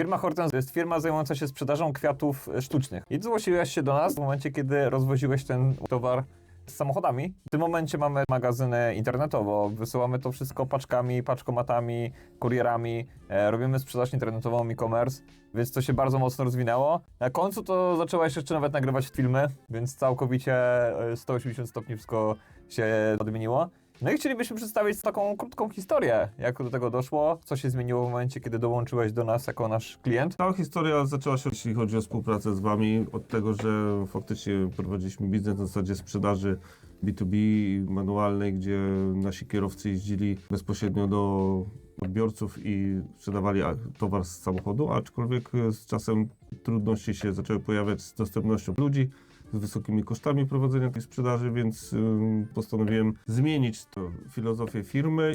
Firma Hortens jest firma zajmująca się sprzedażą kwiatów e, sztucznych. I zgłosiłeś się do nas w momencie, kiedy rozwoziłeś ten towar z samochodami. W tym momencie mamy magazyny internetowo, wysyłamy to wszystko paczkami, paczkomatami, kurierami, e, robimy sprzedaż internetową, e-commerce, więc to się bardzo mocno rozwinęło. Na końcu to zaczęłaś jeszcze nawet nagrywać filmy, więc całkowicie e, 180 stopni wszystko się odmieniło. No i chcielibyśmy przedstawić taką krótką historię, jak do tego doszło, co się zmieniło w momencie, kiedy dołączyłeś do nas jako nasz klient. Cała historia zaczęła się, jeśli chodzi o współpracę z Wami, od tego, że faktycznie prowadziliśmy biznes na zasadzie sprzedaży B2B manualnej, gdzie nasi kierowcy jeździli bezpośrednio do odbiorców i sprzedawali towar z samochodu, aczkolwiek z czasem trudności się zaczęły pojawiać z dostępnością ludzi, z wysokimi kosztami prowadzenia tej sprzedaży, więc postanowiłem zmienić to filozofię firmy